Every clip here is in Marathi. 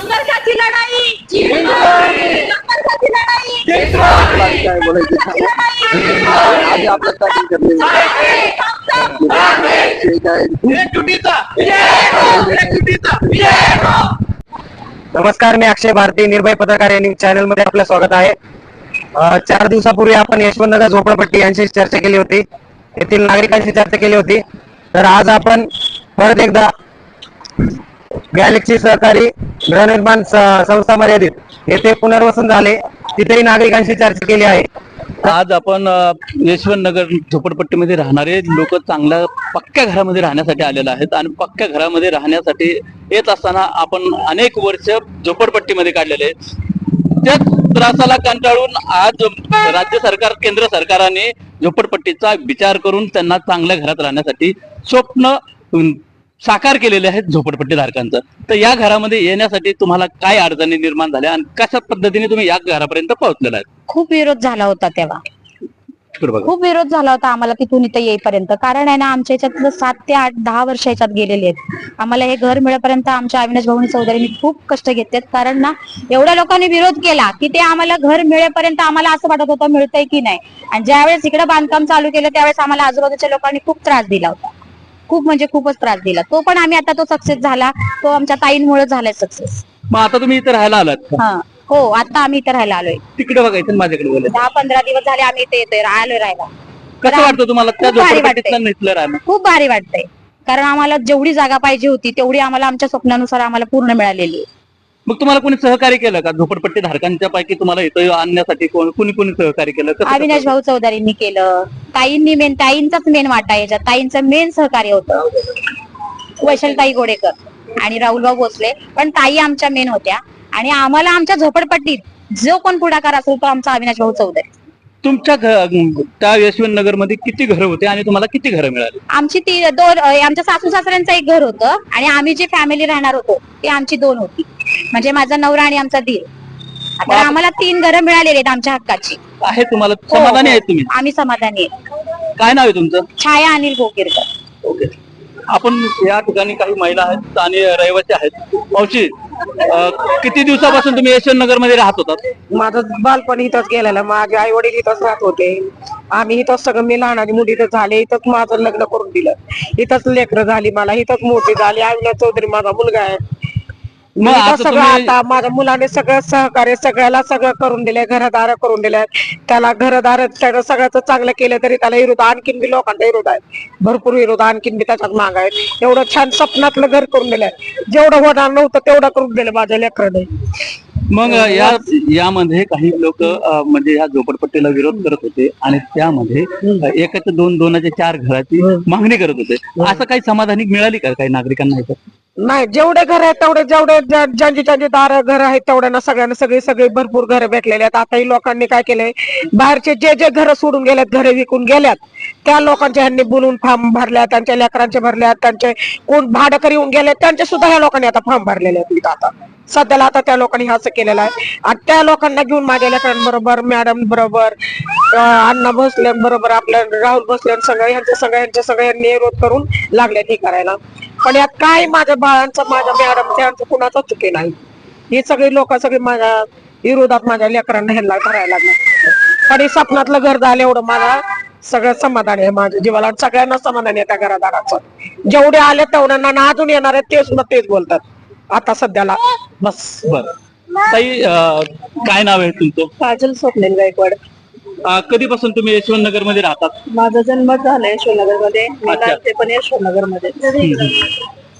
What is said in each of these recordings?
संघर्षाची लढाई. संघर्षाची लढाई. काय बोलायचं आधी आपलं starting काय नमस्कार मी अक्षय भारती निर्भय पत्रकार या न्यूज चॅनलमध्ये आपलं स्वागत आहे. अ, चार दिवसापूर्वी आपण यशवंतनगर झोपडपट्टी यांची चर्चा केली होती. येथील नागरिकांशी चर्चा केली होती. तर आज आपण परत एकदा गॅलेक्सी सहकारी गृहनिर्माण संस्था मर्यादित येथे पुनर्वसन झाले तिथेही नागरिकांशी चर्चा केली आहे आज आपण यशवंत नगर झोपडपट्टीमध्ये राहणारे लोक चांगल्या पक्क्या घरामध्ये राहण्यासाठी आलेले आहेत आणि पक्क्या घरामध्ये राहण्यासाठी येत असताना आपण अनेक वर्ष झोपडपट्टीमध्ये काढलेले आहेत. त्या त्रासाला कंटाळून आज राज्य सरकार केंद्र सरकारने झोपडपट्टीचा विचार करून त्यांना चांगल्या घरात राहण्यासाठी स्वप्न साकार केलेले आहेत झोपडपट्टी धारकांचं तर या घरामध्ये येण्यासाठी तुम्हाला काय अडचणी निर्माण झाल्या आणि कशा पद्धतीने तुम्ही या घरापर्यंत पोहोचलेला आहे? खूप विरोध झाला होता तेव्हा. खूप विरोध झाला होता आम्हाला तिथून इथं येईपर्यंत. कारण आहे ना आमच्या याच्यात सात ते आठ दहा वर्ष याच्यात गेलेले आहेत. आम्हाला हे घर मिळेपर्यंत आमच्या अविनाश भाऊनी चौधरींनी खूप कष्ट घेतलेत. कारण ना एवढ्या लोकांनी विरोध केला की ते आम्हाला घर मिळेपर्यंत आम्हाला असं वाटत होतं मिळतंय की नाही? आणि ज्यावेळेस इकडे बांधकाम चालू केलं त्यावेळेस आम्हाला आजूबाजूच्या लोकांनी खूप त्रास दिला होता. खूप म्हणजे खूपच त्रास दिला. तो पण आम्ही आता तो सक्सेस झाला. तो आमच्या ताईंमुळे झालाय सक्सेस मग आता तुम्ही इथे राहायला आलात? का? हा. हो आता आम्ही इथं राहायला आलोय. तिकडे बघायचं माझ्याकडे बोलायचं. दहा पंधरा दिवस झाले आम्ही इथे येतोय आलोय राहायला. कसं वाटतं तुम्हाला त्या खूप भारी झोपडपट्टीतलं वाटतंय. राहणं? खूप भारी वाटतंय. कारण आम्हाला जेवढी जागा पाहिजे होती तेवढी आम्हाला आमच्या स्वप्नानुसार आम्हाला पूर्ण मिळालेली आहे. मग तुम्हाला कोणी सहकार्य केलं का? झोपडपट्टी धारकांच्या पैकी तुम्हाला इथं आणण्यासाठी कोण- कोणी कोणी सहकार्य केलं? कसं- अविनाश भाऊ चौधरींनी केलं. ताईंनी मेन ताईंचाच मेन वाटा याच्यात. ताईंचं मेन सहकार्य होतं. वैशलताई गोडेकर आणि राहुलभाऊ भोसले. पण ताई आमच्या मेन होत्या. आणि आम्हाला आमच्या झोपडपट्टीत जो कोण पुढाकार असेल तो आमचा अविनाश भाऊ चौधरी. तुमच्या घ- त्या यशवंत नगरमध्ये किती घरं होते आणि तुम्हाला किती घरं मिळाली? आमची ती दोन अ, आमच्या सासू सासऱ्यांचं एक घर होतं आणि आम्ही जी फॅमिली राहणार होतो ती आमची दोन होती. म्हणजे माझा नवरा आणि आमचा दीर. तर आम्हाला तीन घरं मिळालेली आहेत आमच्या हक्काची. आहे तुम्हाला समाधानी आहेत तुम्ही? आम्ही समाधानी आहे काय नाव आहे तुमचं? छाया अनिल गोकीरकर ओके. आपण या ठिकाणी काही महिला आहेत आणि रहिवासी आहेत. मावशी किती दिवसापासून तुम्ही यशवंत नगरमध्ये राहत होतात? माझं बालपण इथंच गेलेलं. माझे आई वडील इथंच राहत होते. आम्ही इथंच सगळं मी लहानाची मुली इथं झाले. इथंच माझं लग्न करून दिलं. इथंच लेकरं झाली मला. इथंच मोठी झाली. आईला चौधरी माझा मुलगा आहे. मग इथं आता सगळं तुम्ही- आता माझ्या मुलाने सगळं सहकार्य सगळ्याला सगळं करून दिले घरदार करून दिले त्याला घरदार त्यानं सगळ्याच चांगलं केलं तरी त्याला विरोध आणखीन बी लोकांचा विरोध आहे. भरपूर विरोध आणखीन बी त्याच्यात माग आहे. एवढं छान स्वप्नातलं घर करून दिलंय. जेवढं होणार नव्हतं तेवढं करून दिलं माझ्या लेकराने. मग या यामध्ये काही लोक म्हणजे या झोपडपट्टीला विरोध करत होते आणि त्यामध्ये अ, एकाच्या दोन दोनाच्या चार घराची मागणी करत होते. असं काही समाधानी मिळाली का काही नागरिकांना? नाही जेवढे घर आहेत तेवढे जेवढे ज्यांची ज्यांची दार घर आहेत तेवढ्यांना सगळ्यांना सगळे सगळी भरपूर घर भेटलेले आहेत. आताही लोकांनी काय केलंय बाहेरचे जे जे घर सोडून गेल्यात घरे विकून गेल्यात त्या लोकांच्या ह्यांनी बोलून फॉर्म भरल्या त्यांच्या लेकरांचे भरल्या त्यांचे कोण भाडकरी येऊन गेले त्यांचे सुद्धा ह्या लोकांनी आता फॉर्म भरलेले आहेत इथं आता. सध्याला आता त्या लोकांनी हे असं केलेलं आहे. आणि त्या लोकांना घेऊन माझ्या लेकरांबरोबर मॅडम बरोबर अण्णा भोसले बरोबर आपल्या राहुल भोसले सगळं यांच्या सगळ्यांच्या सगळ्यांनी विरोध करून लागले हे करायला. पण यात काय माझ्या बाळांचं माझ्या मॅडम त्यांचं कुणाचं चुकी नाही. ही सगळी लोक सगळी माझ्या विरोधात माझ्या लेकरांना ह्यांना करायला लागले. पण हे स्वप्नातलं घर झालं एवढं मला सगळं समाधान आहे माझ्या जीवाला सगळ्यांना समाधान आहे त्या घरादाराचं. जेवढे आले तेवढ्यांना ना अजून येणार आहेत ते सुद्धा तेच बोलतात. आता सध्याला बस. बर. ताई अ, काय नाव आहे तुमचं? काजल स्वप्नील गायकवाड. अ, कधीपासून तुम्ही यशवंत नगरमध्ये राहतात? माझा जन्म झाला यशवनगरमध्ये अच्छा. ते पण यशवनगरमध्ये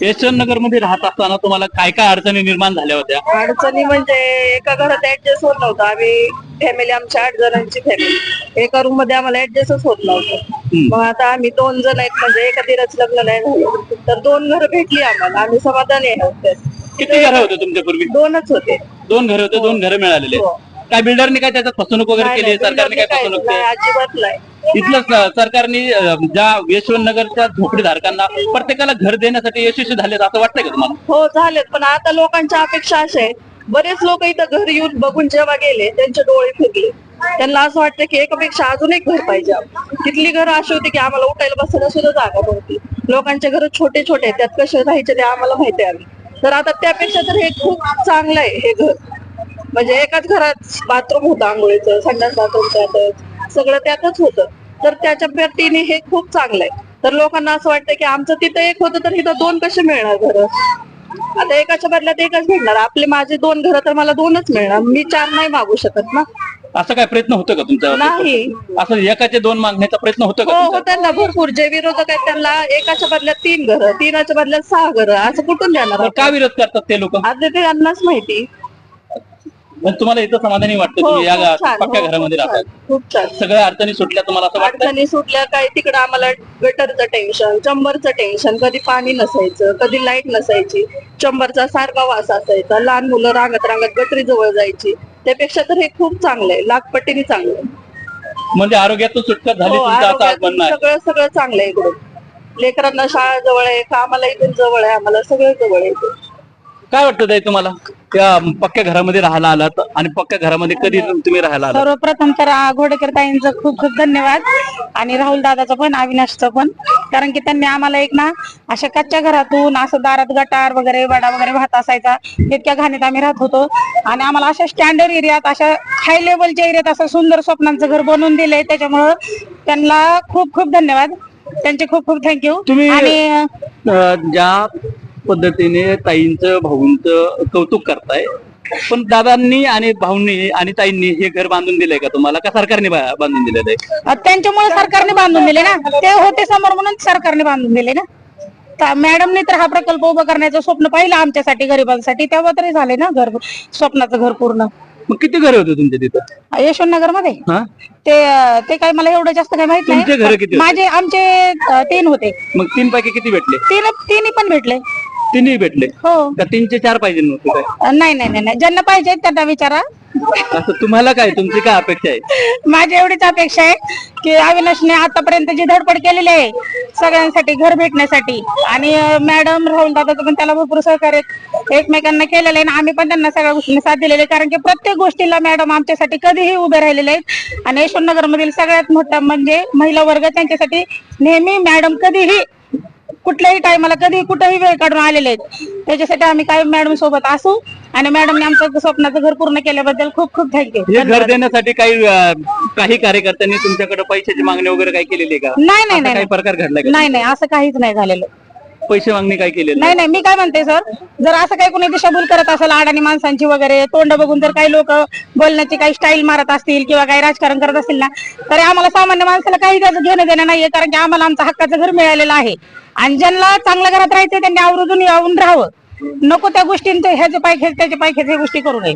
यशवंत नगरमध्ये राहत असताना तुम्हाला काय काय अडचणी निर्माण झाल्या होत्या? अडचणी म्हणजे एका घरात ऍडजस्ट होत नव्हतं. आम्ही फॅमिली आमच्या आठ जणांची फॅमिली एका रूममध्ये आम्हाला ऍडजस्टच होत नव्हतं. मग आता आम्ही दोन जण आहेत. म्हणजे एका दिराच लग्न नाही झालं. तर दोन घरं भेटली आम्हाला. आम्ही समाधानी आहोत. त्यात. किती घरं होते तुमच्यापूर्वी? दोनच होते. दोन घर होते दोन घरं मिळालेले. हो. काय बिल्डरने काय त्याच्यात फसवणूक वगैरे केली? सरकारने काय फसवणूक केली? अजिबात नाही. इथलं स- सरकारने अ, ज्या यशवंत नगरच्या झोपडीधारकांना प्रत्येकाला घर देण्यासाठी यशस्वी झालेत असं वाटतंय का तुम्हाला? हो झालेत. पण आता लोकांच्या अपेक्षा अशा आहेत बरेच लोक इथं घर येऊन बघून जेव्हा गेले त्यांचे डोळे फिरले. त्यांना असं वाटतं की एकापेक्षा अजून एक घर पाहिजे. तिथली घरं अशी होती की आम्हाला उठायला बसायला सुद्धा जागा नव्हती. लोकांचे घर छोटे छोटे आहेत, त्यात कसे राहायचे ते आम्हाला माहिती आहे तर आता त्यापेक्षा तर हे खूप चांगलं आहे हे घर. म्हणजे एकाच घरात बाथरूम होतं आंघोळीचं संडास बाथरूम त्यातच सगळं त्यातच होतं. तर त्याच्या पद्धतीने हे खूप चांगलं आहे. तर लोकांना असं वाटतं की आमचं तिथं एक होतं तर इथं दोन कसे मिळणार घरं? आता एकाच्या बदल्यात एकच भेटणार आपले माझे दोन घरं तर मला दोनच मिळणार. मी चार नाही मागू शकत ना. असं काय प्रयत्न होतो का तुमच्या नाही. असं एकाचे दोन मागण्याचा प्रयत्न होतो का हो तुमचा? होतात ना भरपूर. जे विरोधक आहेत त्यांना एकाच्या बदल्यात तीन घरं तीनाच्या बदल्यात सहा घरं असं कुठून देणार का? विरोध करतात ते लोक? आता ते त्यांनाच माहिती. तुम्हाला इथं समाधानी वाटतं हो, तुम्ही या गा- छान, पक्क्या हो, घरामध्ये राहतात? खूप छान. सगळ्या अडचणी सुटल्या तुम्हाला असं वाटतं अडचणी सुटल्या काय तिकडं आम्हाला गटरचं टेन्शन चंबरचं टेन्शन कधी पाणी नसायचं कधी लाइट नसायची. चंबरचा सारखा वास असायचा. लहान मुलं रांगत रांगत गटरी जवळ जायची. त्यापेक्षा तर हे खूप चांगलं आहे. चांगलं आहे. म्हणजे आरोग्यातून सुटका झाली हो, तुमचं आता आरोग्यातून म्हणणं आहे. सगळं सगळं चांगलं आहे इकडून. लेकरांना शाळा जवळ आहे कामाला इथून जवळ आहे आम्हाला सगळं जवळ आहे. काय वाटतं ताई तुम्हाला? त्या पक्क्या घरामध्ये राहायला आलात आणि पक्क्या घरामध्ये कधी तुम्ही राहायला आलात? सर्वप्रथम तर घोडेकर ताईंचं खूप खूप धन्यवाद आणि राहुल दादाचं पण अविनाशचं पण. कारण की त्यांनी आम्हाला एक ना अशा कच्च्या घरातून असं दारात गटार वगैरे वडा वगैरे वाहत असायचा इतक्या घाणीत आम्ही राहत होतो. आणि आम्हाला अशा स्टँडर्ड एरियात अशा हाय लेवलच्या एरियात असं सुंदर स्वप्नांचं घर बनवून दिलंय. त्याच्यामुळं त्यांना खूप खूप धन्यवाद. त्यांचे खूप खूप थँक्यू तुम्ही- आणि ज्या पद्धतीने ताईंचं भाऊंचं कौतुक करताय. पण दादांनी आणि भाऊंनी आणि ताईंनी हे घर बांधून दिलंय का तुम्हाला? का सरकारने बा- बांधून दिलेलं आहे त्यांच्यामुळे सरकारने बांधून दिले ना. ते होते समोर म्हणून सरकारने बांधून दिले ना. त्या मॅडमने तर हा प्रकल्प उभा करण्याचं स्वप्न पाहिलं आमच्यासाठी गरिबांसाठी. तेव्हा तरी झाले ना घर स्वप्नाचं घर पूर्ण. मग किती घर होते तुमच्या तिथं? यशवंतनगरमध्ये हा? ते अ, ते काय मला एवढं जास्त काही माहीत तुमचे घरं किती नाही होते? माझे आमचे अ, तीन होते. मग तीन पैकी किती भेटले? तीन तिन्ही पण भेटले. तिन्ही भेटले. हो. का तीनचे चार पाहिजे नव्हते काय? नाही नाही नाही नाही. ज्यांना पाहिजे त्यांना विचारा. असं तुम्हाला काय तुमची काय अपेक्षा आहे? माझी एवढीच अपेक्षा आहे की अविनाशने आतापर्यंत जी धडपड केलेली आहे सगळ्यांसाठी घर भेटण्यासाठी आणि मॅडम राहुल दादाचं पण त्याला भरपूर सहकार्य एकमेकांना केलेलं आहे आणि आम्ही पण त्यांना सगळ्या गोष्टींना साथ दिलेली आहे. कारण की प्रत्येक गोष्टीला मॅडम आमच्यासाठी कधीही उभे राहिलेले आहेत. आणि यशवंतनगर मधील सगळ्यात मोठा म्हणजे महिला वर्ग त्यांच्यासाठी नेहमी मॅडम कधीही कुठल्याही टायमाला कधी कुठेही वेळ काढून आलेले आहेत. त्याच्यासाठी आम्ही काय मॅडम सोबत असू आणि मॅडमने आमचं स्वप्नाचं घर पूर्ण केल्याबद्दल खूप खूप थँक्यू हे घर देण्यासाठी काही अं, काही कार्यकर्त्यांनी तुमच्याकडे पैशाची मागणी वगैरे काही केलेली आहे का? नाही नाही असं नाही काही प्रकार घडलाय का? नाही नाही असं काहीच नाही झालेलं. पैसे मागणी काय केलेली नाही नाही मी काय म्हणते सर जर असं काही कोणी दिशाभूल करत असेल अडाणी माणसांची वगैरे तोंड बघून जर काही लोक बोलण्याची काही स्टाईल मारत असतील किंवा काही राजकारण करत असतील ना तर आम्हाला सामान्य माणसाला काही त्याचं घेणं देणं नाहीये कारण की आम्हाला आमचा हक्काचं घर मिळालेलं आहे. आणि ज्यांना चांगल्या घरात राहायचं त्यांनी आवर्जून येऊन राहावं. नको त्या गोष्टींचे ह्याचे पाय खेच त्याचे पाय खेच हे गोष्टी करू नये.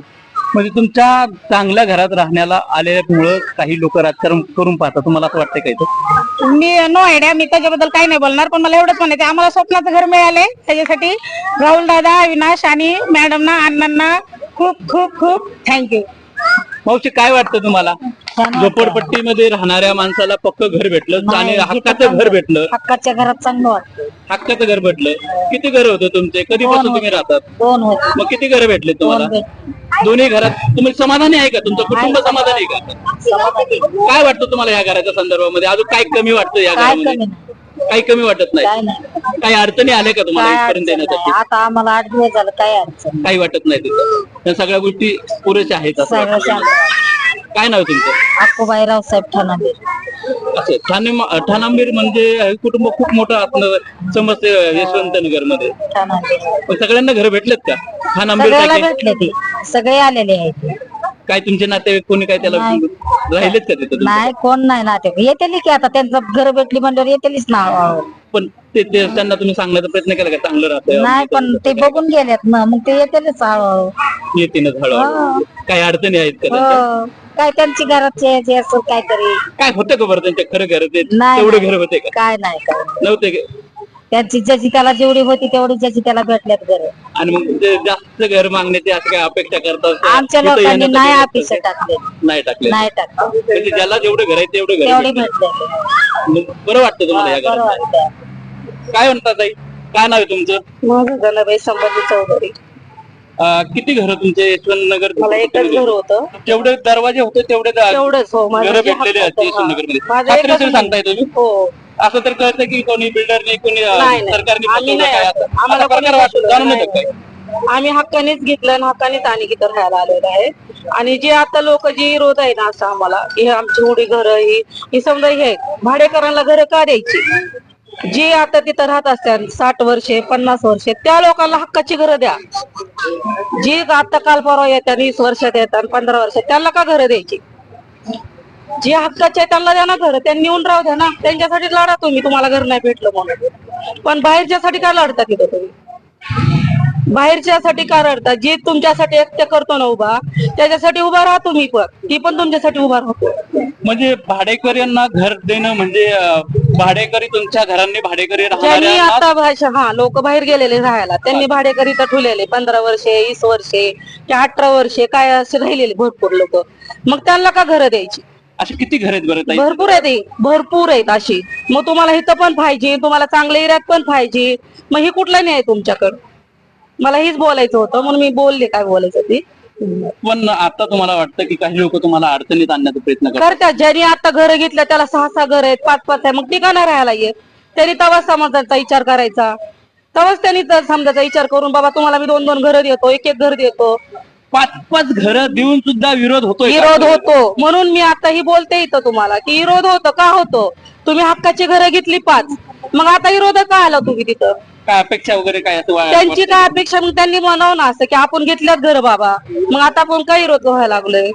म्हणजे तुमच्या चांगल्या घरात राहण्याला आल्यामुळं काही लोक राजकारण करून पाहतात तुम्हाला असं वाटतंय का इथं? मी नो आयडिया मी त्याच्याबद्दल काही नाही बोलणार पण मला एवढंच म्हणायचं आम्हाला स्वप्नाचं घर मिळालंय त्याच्यासाठी राहुल दादा अविनाश आणि मॅडमना अण्णांना खूप खूप खूप थँक्यू मावशी काय वाटतं तुम्हाला? झोपडपट्टीमध्ये राहणाऱ्या माणसाला पक्क घर भेटलं. आणि हक्काचं घर भेटलं. हक्काच्या घरात चांगलं वाटतं. हक्काचं घर भेटलं. किती घर होतं तुमचे? कधीपासून तुम्ही राहतात? दोन होते. मग किती घर भेटले तुम्हाला? दोन्ही घरात तुम्ही समाधानी आहे का? तुमचं कुटुंब समाधानी आहे का? काय वाटतं तुम्हाला या घराच्या संदर्भामध्ये? अजून काय कमी वाटतं या घरामध्ये? काही कमी वाटत नाही. काही अडचणी आल्या का तुम्हाला इथपर्यंत येण्यासाठी? आता आम्हाला आठ दिवस झालं काय अडचण काही वाटत नाही तिथं. त्या सगळ्या गोष्टी पुरेशा आहेत असं वाटतं. काय नाव तुमचं? अक्कोबाई रावसाहेब ठाणाबे असं ठाणे ठाणांबीर म्हणजे हे कुटुंब खूप मोठं असणं समजते यशवंतनगरमध्ये पण सगळ्यांना घर भेटलेत का? ठाणांबीर सगळ्याला काय? भेटले ते सगळे आलेले आहेत. काय तुमचे नातेवाईक कोणी काय त्याला नाही. राहिलेत का तिथं तुमच्या? नाही कोण नाही ना ते येतेली की आता त्यांचं घर भेटली म्हणल्यावर येतेलीच ना. पण ते ते- त्यांना तुम्ही सांगण्याचा प्रयत्न केला का? चांगलं नाही पण ते बघून गेलेत ना. मग ते येतेलीच हळूहळू. येतीनच हळूहळू. काही अडचणी आहेत का त्यांच्या? हो. काय त्यांची घराचे जे असं काहीतरी. काय होतं का बरं त्यांच्या खरं घर ते नाही, तेवढे नाही. घर होते का? काय नाही काय नव्हते का? त्यांची ज्याची त्याला जेवढी होती तेवढी ज्याची त्याला भेटल्यात घर. आणि मग ते जास्त घर मागण्याची असं काय अपेक्षा करतात? का? आमच्या लोकांनी नाही अपेक्षा? टाकले नाही टाकले नाही टाकले म्हणजे ज्याला जेवढं घर आहे तेवढं घर तेवढी भेटलं. भेटले मग बरं वाटतं तुम्हाला या बरं घरात? वाटतं काय म्हणतात ताई? काय नाव आहे तुमचं? माझं जनाबाई संभाजी चौधरी. अं, किती घर तुमचे यशवंत नगर मला एकच घर होतं जेवढे दरवाजे होते तेवढे तेवढंच हो माझं घर जे भेटलेले हक्क आहेत होतं, यशवंत. नगरमध्ये माझं खात्रीशीर सांगताय तुम्ही हो असं तर कळतं की कोणी बिल्डरने कोणी अं, नाही, नाही. सरकारने आम्ही फसवलं नाही काय असं. असं आम्हाला असा प्रकार कोणी वाटतो फसवलं जाणून नाही. येतं काय आम्ही हक्कानेच घेतलं आणि हक्कानेच आणि इथं राहायला आलेलो आहे आणि जे आता लोक जे विरोध आहे ना असं आम्हाला हे आमची एवढी घर ही ही समजा हे. भाडेकरांना घर का द्यायची जे आता तिथं राहत असतात साठ वर्षे पन्नास वर्षे त्या लोकांना हक्काची घरं द्या. जी आता काल परवा येतात वीस वर्षात येतात पंधरा वर्षात त्यांना का घरं द्यायची? जे हक्काचे आहे त्यांना द्या ना घर. त्यांनी येऊन राहू द्या ना. त्यांच्यासाठी लढा तुम्ही. तुम्हाला घर नाही भेटलं म्हणून. पण बाहेरच्यासाठी काय लढता तिथं तुम्ही? बाहेरच्यासाठी का रडता जे तुमच्यासाठी एकटे करतो ना उभा त्याच्यासाठी उभा राहा तुम्ही पण. ती पण तुमच्यासाठी उभा राहतो. म्हणजे भाडेकऱ्यांना घर देणं म्हणजे अं, भाडेकरी तुमच्या घरांनी भाडेकरी ज्यांनी राहणाऱ्यांना आता भाषा हा लोक बाहेर गेलेले राहायला. त्यांनी भाडेकरी तर ठेवलेले. पंधरा वर्षे वीस वर्षे किंवा अठरा वर्षे काय असे राहिलेले भरपूर लोक. मग त्यांना का घरं द्यायची? अशी किती घर आहेत बरं ताई? भरपूर आहेत ही, भरपूर आहेत अशी. मग तुम्हाला इथं पण पाहिजे. तुम्हाला चांगल्या एरियात पण पाहिजे. मग हे कुठलं नाही आहे तुमच्याकडं? मला हेच बोलायचं होतं म्हणून मी बोलले काय बोलायचं ते. पण आता तुम्हाला वाटतं की काही लोक तुम्हाला अडचणीत आणण्याचा प्रयत्न करतात? करतात ज्यांनी आता घर घेतलं त्याला सहा सहा घर आहेत पाच पाच आहे मग नाही राहायला येत? त्यांनी तवाच समाजाचा विचार करायचा. तेव्हाच त्यांनी तर समजाचा विचार करून बाबा तुम्हाला मी दोन दोन घर देतो एक एक घर देतो. पाच पाच घर देऊन सुद्धा विरोध होतोय का? विरोध होतो. म्हणून मी आता ही बोलते इथं तुम्हाला की विरोध होतो का होतो? तुम्ही हक्काची घरं घेतली पाच मग आता विरोध का आला तुम्ही तिथं? काय अपेक्षा वगैरे काय असं वा- त्यांची काय अपेक्षा मग त्यांनी म्हणावं ना असं की आपण घेतल्यात घर बाबा. मग आता आपण काय विरोध व्हायला लागलोय.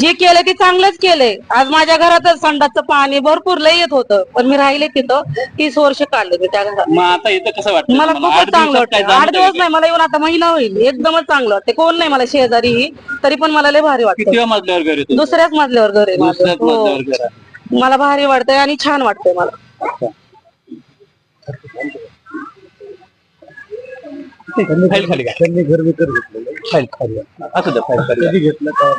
जे केलं ते चांगलंच केलंय. आज माझ्या घरातच संडाचं पाणी भरपूर लय येत होतं. पण मी राहिले तिथं तीस वर्ष काढले मी त्या घरात. मग आता इथं कसं वाटतं मला तुम्हाला? आठ खूपच चांगलं दिवसात काय वाटतं आठ जाणवतंय दिवस का? नाही मला येऊन आता महिना होईल. एकदमच चांगलं वाटतं कोण नाही मला शेजारी. तरी पण मला लय भारी वाटतं कितव्या मजल्यावर घर येतो दुसऱ्याच मजल्यावर घर आहे माझं. दुसऱ्याच हो. मजल्यावर घर आहे. मला भारी वाटतंय आणि छान वाटतंय मला. फाईल खाली घ्या. त्यांनी घर विकत घेतलेलं फाईल खाली घ्या. असू द्या फाईल खाली घ्या. कधी घेतलं का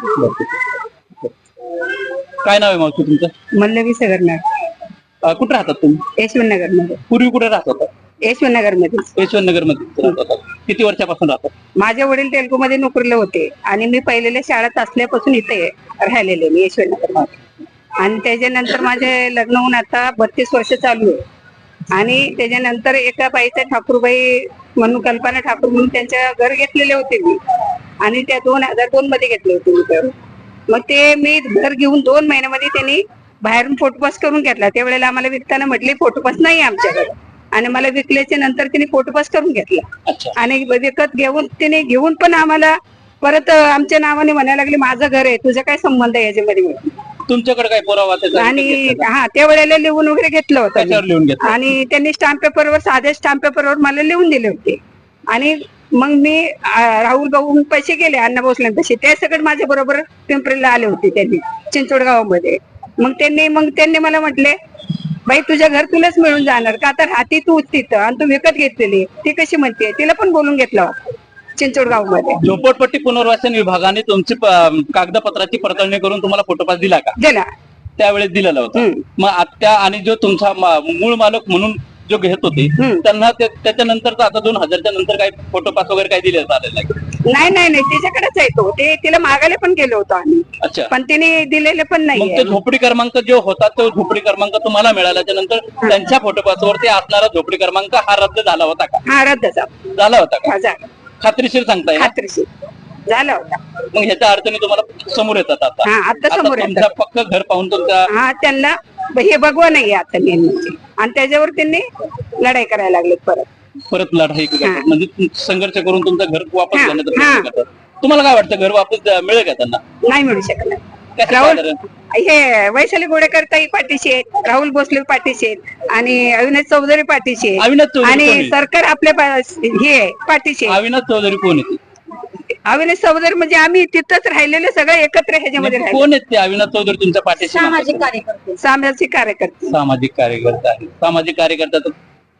काय नाव आहे मावशी तुमचं? मल्लवी सगरनार अं, कुठे राहतात तुम्ही? यशवंतनगरमध्ये पूर्वी कुठे राहत होता? मध्ये यशवंतनगरमध्ये राहत होता. किती वर्षापासून राहतात माझे वडील तेलगू मध्ये नोकरीला होते आणि मी पहिलेल्या शाळेत असल्यापासून इथे राहिलेले मी यशवंतनगरमध्ये आणि त्याच्यानंतर माझे लग्न होऊन आता बत्तीस वर्ष चालू आहे. आणि त्याच्यानंतर एका बाईचा ठाकूरबाई म्हणून कल्पना ठाकूर म्हणून त्यांच्या घर घेतलेले होते मी. आणि त्या दोन हजार दोन मध्ये घेतले होते मी घर. मग ते मी घर घेऊन दोन महिन्यामध्ये त्यांनी बाहेरून फोटोपास करून घेतला. त्यावेळेला आम्हाला विकताना म्हटले फोटोपास नाही आमच्याकडे. आणि मला विकल्याच्या नंतर त्यांनी फोटोपास करून घेतला. आणि विकत घेऊन त्याने घेऊन पण आम्हाला परत आमच्या नावाने म्हणायला लागले माझं घर आहे तुझा काय संबंध आहे याच्यामध्ये? तुमच्याकडे काय पुरावा त्याचा आणि हा त्या वेळेला लिहून वगैरे घेतलं होतं त्याच्यावर मी. लिहून घेतलं? आणि त्यांनी स्टॅम्प पेपरवर साध्या स्टॅम्प पेपरवर मला लिहून दिले होते. आणि मग मी अं, राहुल भाऊ पैसे गेले अण्णा भोसले ते सगळे माझ्या बरोबर पिंपरीला आले होते त्यांनी चिंचवड गावामध्ये. मग त्यांनी मग त्यांनी मला म्हटले बाई तुझ्या घर तुलाच मिळून जाणार का? आता राहती तूच तिथं आणि तू विकत घेतलेली ती कशी म्हणते? तिला पण बोलून घेतलं. गावामध्ये झोपडपट्टी पुनर्वसन विभागाने तुमची प- कागदपत्राची पडताळणी करून तुम्हाला फोटोपास दिला का? दिला. त्यावेळेस दिलेला होता. हम्म. मग आत्या आणि जो तुमचा मा- मूळ मालक म्हणून जो घेत होते हम्म. त्यांना ते- त्याच्यानंतर आता दोन हजारच्या नंतर काही फोटोपास वगैरे काही दिले झालेलं नाही. नाही नाही नाही. तिच्याकडेच आहे तो. ते तिला मागायला पण गेलो होतो आम्ही. अच्छा. पण तिने दिलेले पण मग नाहीये ते झोपडी क्रमांक जो होता तो झोपडी क्रमांक तुम्हाला मिळाल्याच्या नंतर त्यांच्या फोटोपासवरती असणारा झोपडी क्रमांक हा रद्द झाला होता का? हा रद्दचा झाला. होता का? खात्रीशीर सांगताय ना? खात्रीशीर. झाला होता. मग ह्याच्या अडचणी तुम्हाला समोर येतात आता. हा, आता समोर तुमचं येतात. पक्क घर पाहून तुमचा हा त्यांना हे भगवा नाही आता नेहमीची आणि त्याच्यावर त्यांनी लढाई करायला लागले परत. परत लढाई करतात. म्हणजे तुम- संघर्ष करून तुमचं घर वापस हा, घेण्याचा हा. प्रयत्न करतात. तुम्हाला काय वाटतं घर वापस द्या- मिळेल का त्यांना? नाही मिळू कसं राहुल? हे वैशाली गोडेकर ताई पाठीशी आहेत राहुल भोसले पाठीशी आहेत आणि अविनाश चौधरी पाठीशी आहेत. अविनाश चौधरी कोण आणि आहे? सरकार आपल्या पा- हे आहे, पाठीशी आहे. अविनाश चौधरी कोण येते अविनाश चौधरी म्हणजे आम्ही तिथंच राहिलेले सगळे एकत्र ह्याच्यामध्ये राहिले. कोण आहेत ते? अविनाश चौधरी तुमच्या पाठीशी सामाजिक? कार्यकर्ते. सामाजिक कार्यकर्ते. सामाजिक कार्यकर्ता आहे सामाजिक कार्यकर्त्याचा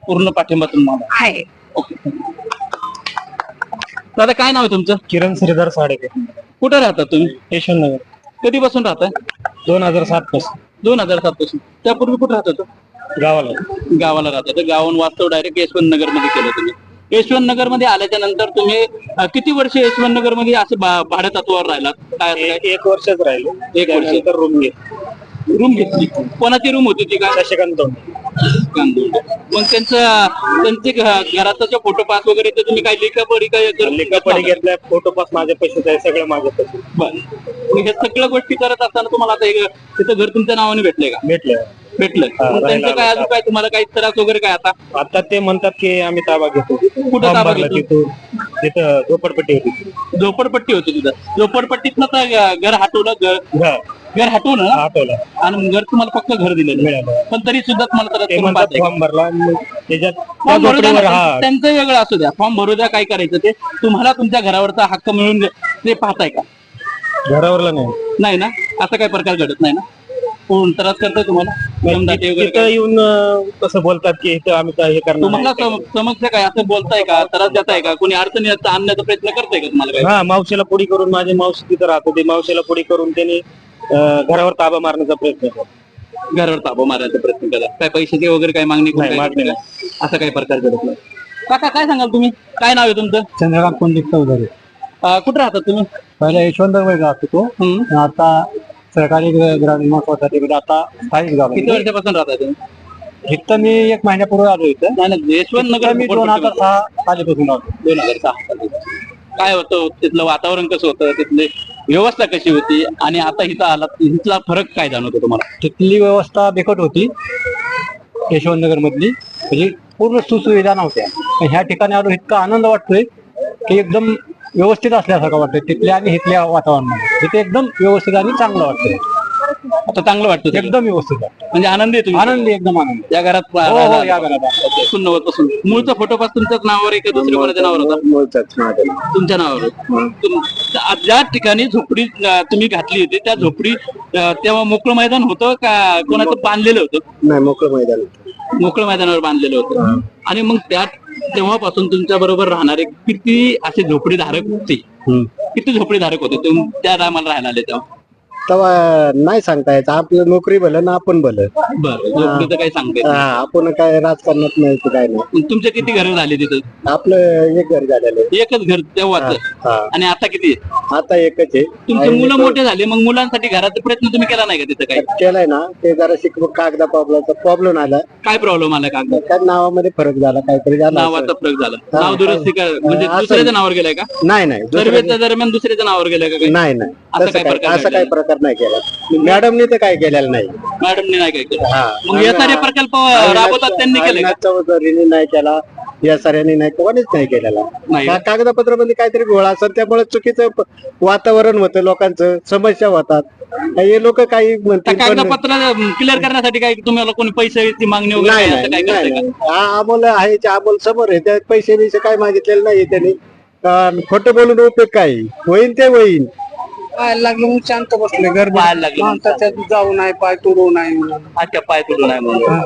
पूर्ण पाठिंबा तुम्हाला आहे. ओके दादा काय नाव आहे तुमचं? किरण श्रीधर साडेके कुठे राहतात तुम्ही? यशवंतनगर. कधीपासून राहताय? दोन हजार सात पासून. दोन हजार सात पासून. त्यापूर्वी कुठे राहत होतं? गावाला. गावाला राहत होतं. गावाहून वास्तव डायरेक्ट यशवंत नगरमध्ये केलं तुम्ही. यशवंत नगरमध्ये आल्याच्यानंतर तुम्ही अं, किती वर्ष यशवंत नगरमध्ये असं भाड्या तत्वावर राहिलात? काय असं काय? एक वर्षच राहिले. एक वर्ष. त्यानंतर रूम घे रूम घेतली. कोणाची रूम होती ती काय शशिकांत मग त्यांचं त्यांचे घ- घराचा जो फोटो पास वगैरे ते तुम्ही काही लेखापडी काय करून घेतलाय फोटो पास माझ्या पैशाचा आहे सगळं माझ्या पैसे बरं. मग हे सगळ्या गोष्टी करत असताना तुम्हाला आता हे तिथं घर तुमच्या नावाने भेटले का? भेटले भेटलं. मग त्यांचं काय अजून काय? तुम्हाला काही त्रास वगैरे काय आता? आता ते म्हणतात की आम्ही ताबा घेतो. कुठं ताबा घेतो? तिथं झोपडपट्टी होती. झोपडपट्टी होती तिथं. झोपडपट्टीतनं तर घर हटवलं घर हा, घर हटवलं आठवलं आणि मग घर तुम्हाला फक्त घर दिलेलं. मिळालं. पण तरी सुद्धा तुम्हाला त्रास ते करून म्हणतात पाहताय का? फॉर्म भरला मग त्याच्यात त्या फॉर्म भरू द्या ना, झोपडीवर हा. त्यांचं वेगळं असू द्या. फॉर्म भरू द्या काय करायचं ते. तुम्हाला तुमच्या घरावरचा हक्क मिळून दे- ते पाहताय का? घरावरला नाही. नाही ना? असं काही प्रकार घडत नाही ना? कोण त्रास करतोय तुम्हाला? तिथं काय? येऊन अं, कसं बोलतात की इथं आम्ही काय हे करणार तुम्हाला. सम- समस्या काय? असं बोलताय का? त्रास देताय का? कोणी अडचणी आणण्याचा प्रयत्न करताय का तुम्हाला काय? हा मावशीला पुडी करून माझी मावशी तिथं राहत होती मावशीला पुडी करून त्यांनी अं, घरावर ताबा मारण्याचा प्रयत्न केला घरावर ताबा मारायचा प्रयत्न करा काय पैशाची वगैरे काय मागणी करून नाही, काय मागणी करताय का? असं काही प्रकार घडत नाही. काका काय सांगाल तुम्ही? काय नाव आहे तुमचं? चंद्रकांत पंडित चौधरी. अं, कुठं राहता तुम्ही? पहिला यशवंतराव राहत होतो हम्म. आता सरकारी ग्र- ग्रामीण महोत्सवासाठी आता स्थायिक झालो किती वर्षापासून राहता तुम्ही? इथं मी एक महिन्यापूर्वी आलो इथं. नाही नाही यशवंत नगर मी दोन हजार सहा सालीपासून आलो. दोन हजार सहा काय होतं तिथलं वातावरण कसं होतं तिथली व्यवस्था कशी होती आणि आता इथं आला इथला फरक काय जाणवतो तुम्हाला? तिथली व्यवस्था बिकट होती यशवंतनगर मधली. म्हणजे पूर्ण सुसुविधा नव्हत्या. पण ह्या ठिकाणी आलो इतका आनंद वाटतोय की एकदम व्यवस्थित असल्यासारखं वाटतंय. तिथल्या आणि इथल्या वातावरणामध्ये तिथे एकदम व्यवस्थित आणि चांगलं वाटतंय. आता चांगलं वाटतं. एकदम व्यवस्थित वाटतं म्हणजे आनंदी आहे तुम्ही? आनंदी एकदम आनंद. या घरात हो हो राहायला या घरात आहे. सुन्नपासून मूळचा फोटो पास तुमच्याच नावावर आहे का दुसऱ्या कोणाच्या नावावर होता? बोलतात माझ्या तुमच्या नावावर. तुम- ज्या ठिकाणी झोपडी अं, तुम्ही घातली होती त्या झोपडी अं, तेव्हा मोकळं मैदान होतं का कोणाचं बांधलेलं होतं? नाही मोकळं मैदान मोकळं मैदानावर बांधलेलं होतं. आणि मग त्या तेव्हापासून तुमच्या बरोबर राहणारे किती असे झोपडी धारक होते किती झोपडी धारक होते तुम त्या टायमाला राहायला आले तेव्हा? तेव्हा नाही सांगता यायचं. आपलं नोकरी भलं ना आपण भलं. बरं काही सांगते हा, आपण काय राजकारणात नाही ते काय नाही. तुमचे किती घर झाले तिथं? आपलं एक घर झालेलं आहे. एकच घर तेव्हाच? हा आणि आता किती? आता एकच आहे. तुमचे मुलं मोठे झाले मग मुलांसाठी घराचा प्रयत्न तुम्ही केला नाही का तिथं काही? केलाय ना. ते जरा शिक कागदा प्रॉब्लेमचा प्रॉब्लेम आला. काय प्रॉब्लेम आला का त्या नावामध्ये फरक झाला काहीतरी झाला नावाचा फरक. झाला. नाव दुरुस्ती म्हणजे दुसऱ्याच्या नावावर गेलाय का? नाही नाही. सर्वेच्या दरम्यान दुसऱ्याच्या नावावर गेलाय का काही? नाही नाही. असं तसं काय काय प्रकार असं काही प्रकार नाही केला. मॅडमनी तर काय केलेलं नाही. मॅडमने नाही काय केलं. हा. मग प्रकल्प राबवतात त्यांनी केले का? अविनाश चौधरीने नाही केला या साऱ्यांनी नाही कोणीच नाही केलेला. नाही. त्या कागदपत्रामध्ये काहीतरी गोळा असेल त्यामुळे चुकीचं प- वातावरण होतं लोकांचं समस्या होतात. हे लोक काही त्या म्हणतील पण- कागदपत्र क्लिअर करण्यासाठी काय तुम्हाला कोणी पैशाची मागणी वगैरे नाही काय असं काय नाही करताय नाही. का? नाही. हा अमोल आहे अमोल समोर आहे. त्या पैसे बिसे काय मागितलेले नाही त्यांनी. खोटं बोलून उपयोग काय? होईन ते होईन. पाहायला लागलं मग शांत बसले. घर पाहायला लागले. त्याच्यात जाऊ नाही पाय तुडू नाही अच्छा पाय तुडून आहे म्हणून.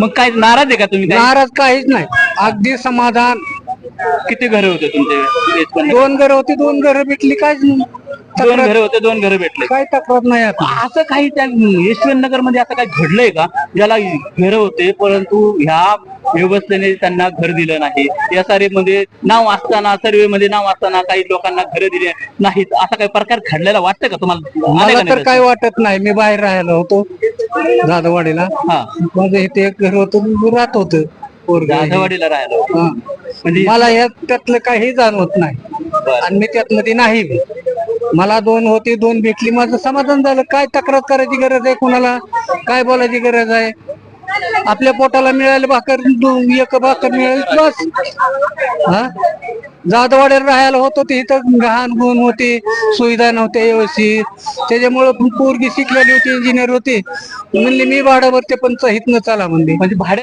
मग काय नाराज आहे का तुम्ही काय? नाराज काहीच नाही. अगदी समाधान. किती घरं होते तुमचे? दोन घर होती दोन घर भेटली काहीच नाही. दोन घरं होते दोन घरं भेटले. काही तक्रार नाही आता. असं काही त्या यशवंत नगरमध्ये असं काही घडलंय का? ज्याला घरं होते परंतु ह्या व्यवस्थेने त्यांना घर दिलं नाही. या मध्ये नाव असताना सर्वे मध्ये नाव असताना काही लोकांना घरं दिले नाहीत. असा काही प्रकार घडलेला वाटतं का तुम्हाला? मला तर नाही काही वाटत नाही. मी बाहेर राहायला होतो जाधववाडीला हा. माझं इथे एक घर होतं मी राहत होत जाधववाडीला राहिलो म्हणजे मला यात त्यातलं काही जाणवत नाही. आणि मी त्यातमध्ये नाही बी. मला दोन होती दोन भेटली. माझं समाधान झालं. काय तक्रार करायची गरज आहे कोणाला? काय बोलायची गरज आहे? आपल्या पोटाला मिळाले भाकर दोन एक भाकर मिळेल बस. हा? जाधवाड्याला राहायला होतो ते इथं घाण गुण होते सुविधा नव्हत्या व्यवस्थित. त्याच्यामुळं पोरगी शिकलेली होती इंजिनियर होती. म्हणली मी भाडं भरते पण हितनं चला म्हणली. म्हणजे भाड्या